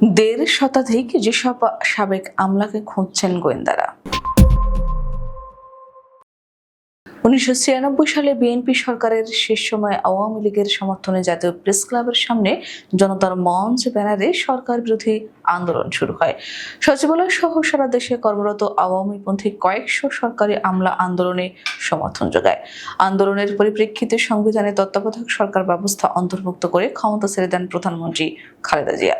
দেড় শতাধিক যেসব সাবেক আমলাকে খুঁজছেন গোয়েন্দারা। উনিশশো ছিয়ানব্বই সালে বিএনপি সরকারের শেষ সময় আওয়ামী লীগের সমর্থনে জাতীয় প্রেস ক্লাবের সামনে জনতার মঞ্চ ব্যানারে সরকার বিরোধী আন্দোলন শুরু হয়। সচিবালয় সহ সারা দেশে কর্মরত আওয়ামীপন্থী কয়েকশো সরকারি আমলা আন্দোলনে সমর্থন যোগায়। আন্দোলনের পরিপ্রেক্ষিতে সংবিধানে তত্ত্বাবধায়ক সরকার ব্যবস্থা অন্তর্ভুক্ত করে ক্ষমতা ছেড়ে দেন প্রধানমন্ত্রী খালেদা জিয়া।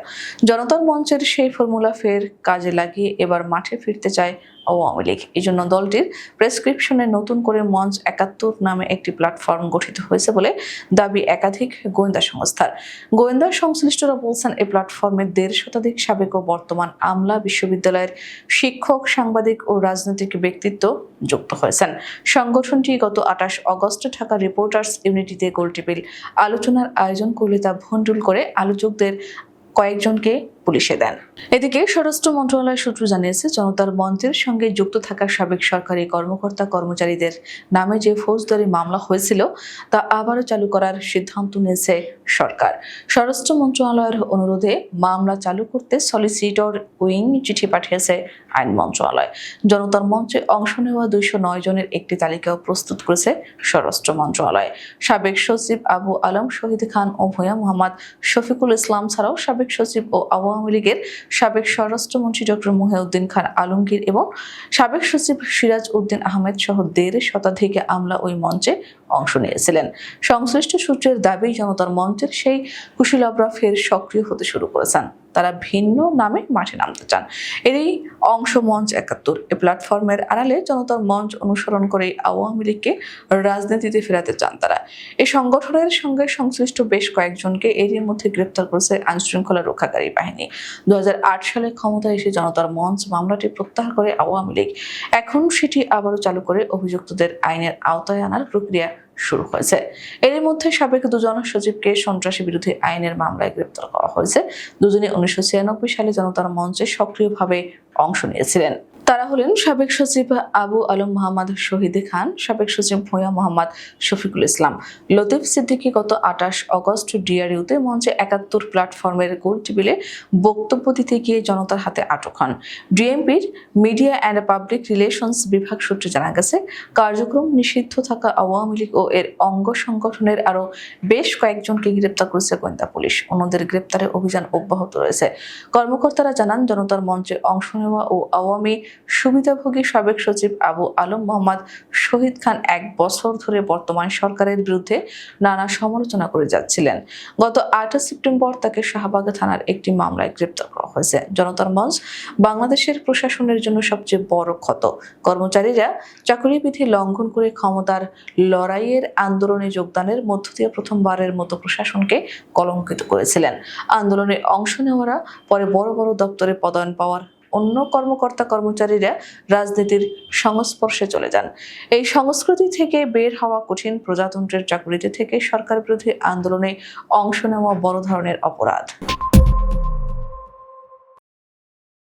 জনতার মঞ্চের সেই ফর্মুলা ফের কাজে লাগিয়ে এবার মাঠে ফিরতে চায় আওয়ামী লীগ। এই জন্য দলটির প্রেসক্রিপশনে নতুন করে মঞ্চ একাত্তর নামে একটি প্ল্যাটফর্ম গঠিত হয়েছে বলে দাবি একাধিক গোয়েন্দা সংস্থার। গোয়েন্দা সংশ্লিষ্টরা বলছেন এই প্ল্যাটফর্মে দেড় শতাধিক সাবেক ও বর্তমান আমলা বিশ্ববিদ্যালয়ের শিক্ষক, সাংবাদিক ও রাজনৈতিক ব্যক্তিত্ব যুক্ত হয়েছেন। সংগঠনটি গত আঠাশ অগস্ট ঢাকা রিপোর্টার্স ইউনিটিতে গোলটেবিল আলোচনার আয়োজন করলে তা ভণ্ডুল করে আলোচকদের কয়েকজনকে পুলিশে দেন। এদিকে স্বরাষ্ট্র মন্ত্রণালয় সূত্র জানিয়েছে, জনতার মঞ্চের সঙ্গে যুক্ত থাকা সাবেক সরকারি কর্মকর্তা কর্মচারীদের নামে যে ফৌজদারি মামলা হয়েছিল, তা আবারও চালু করার সিদ্ধান্ত নিয়েছে সরকার। স্বরাষ্ট্র মন্ত্রণালয়ের অনুরোধে মামলা চালু করতে সলিসিটর উইং চিঠি পাঠিয়েছে আইন মন্ত্রণালয়। জনতার মঞ্চে অংশ নেওয়া দুইশো নয় জনের একটি তালিকাও প্রস্তুত করেছে স্বরাষ্ট্র মন্ত্রণালয়। সাবেক সচিব আবু আলম, শহীদ খান ও ভূয়া মোহাম্মদ শফিকুল ইসলাম ছাড়াও সাবেক সচিব ও আওয়ামী লীগের সাবেক স্বরাষ্ট্রমন্ত্রী ডক্টর মুহিউদ্দিন খান আলমগীর এবং সাবেক সচিব সিরাজ উদ্দিন আহমেদ সহ দেড় শতাধিক আমলা ওই মঞ্চে অংশ নিয়েছিলেন। সংশ্লিষ্ট সূত্রের দাবি, জনতার মঞ্চের সেই কুশীলবরা ফের সক্রিয় হতে শুরু করেছেন। তারা ভিন্ন নামে মাঠে নামতে চান। এরই অংশ মঞ্চ একাত্তর। এ প্ল্যাটফর্মের আড়ালে জনতার মঞ্চ অনুসরণ করে আওয়ামী লীগকে রাজনীতিতে ফেরাতে চান তারা। এই সংগঠনের সঙ্গে সংশ্লিষ্ট বেশ কয়েকজনকে এরই মধ্যে গ্রেপ্তার করেছে আইনশৃঙ্খলা রক্ষাকারী বাহিনী। দু হাজার আট সালে ক্ষমতায় এসে জনতার মঞ্চ মামলাটি প্রত্যাহার করে আওয়ামী লীগ। এখন সেটি আবারও চালু করে অভিযুক্তদের আইনের আওতায় আনার প্রক্রিয়া শুরু হয়েছে। এর মধ্যে সাবেক দুজন সচিবকে সন্ত্রাসী বিরোধী আইনের মামলায় গ্রেপ্তার করা হয়েছে। দুজনে উনিশশো ছিয়ানব্বই সালে জনতার মঞ্চে সক্রিয়ভাবে অংশ নিয়েছিলেন। তারা হলেন সাবেক সচিব আবু আলম মোহাম্মদ শহীদ খান, সাবেক সচিব ভূয়া মোহাম্মদ শফিকুল ইসলাম। লতিফ সিদ্দিকী গত আঠাশ অগস্ট ডিআরইউতে মঞ্চে একাত্তর প্ল্যাটফর্মের গোল টেবিলে বক্তব্য দিতে গিয়ে জনতার হাতে আটক হন। ডিএমপির মিডিয়া অ্যান্ড পাবলিক রিলেশনস বিভাগ সূত্রে জানা গেছে, কার্যক্রম নিষিদ্ধ থাকা আওয়ামী লীগ ও এর অঙ্গ সংগঠনের আরও বেশ কয়েকজনকে গ্রেপ্তার করেছে গোয়েন্দা পুলিশ। অন্যদের গ্রেপ্তারে অভিযান অব্যাহত রয়েছে। কর্মকর্তারা জানান, জনতার মঞ্চে অংশ নেওয়া ও আওয়ামী সুবিধাভোগী সাবেক সচিব আবু আলম মোহাম্মদ শহীদ খান এক বছর ধরে বর্তমান সরকারের বিরুদ্ধে নানা সমালোচনা করে যাচ্ছিলেন। গত আটই সেপ্টেম্বর তাকে শাহবাগ থানার একটি মামলায় গ্রেপ্তার করা হয়েছে। জনতার মঞ্চ, বাংলাদেশের প্রশাসনের জন্য সবচেয়ে বড় ক্ষত। কর্মচারীরা চাকরি বিধি লঙ্ঘন করে ক্ষমতার লড়াইয়ের আন্দোলনে যোগদানের মধ্য দিয়ে প্রথমবারের মতো প্রশাসনকে কলঙ্কিত করেছিলেন। আন্দোলনে অংশ নেওয়ারা পরে বড় বড় দপ্তরে পদায়ন পাওয়ার অন্য কর্মকর্তা কর্মচারীরা রাজনীতির সংস্পর্শে চলে যান। এই সংস্কৃতি থেকে বের হওয়া কঠিন প্রজাতন্ত্রের চাকরিতে থেকে সরকার বিরোধী আন্দোলনে অংশ নেওয়া বড় ধরনের অপরাধ।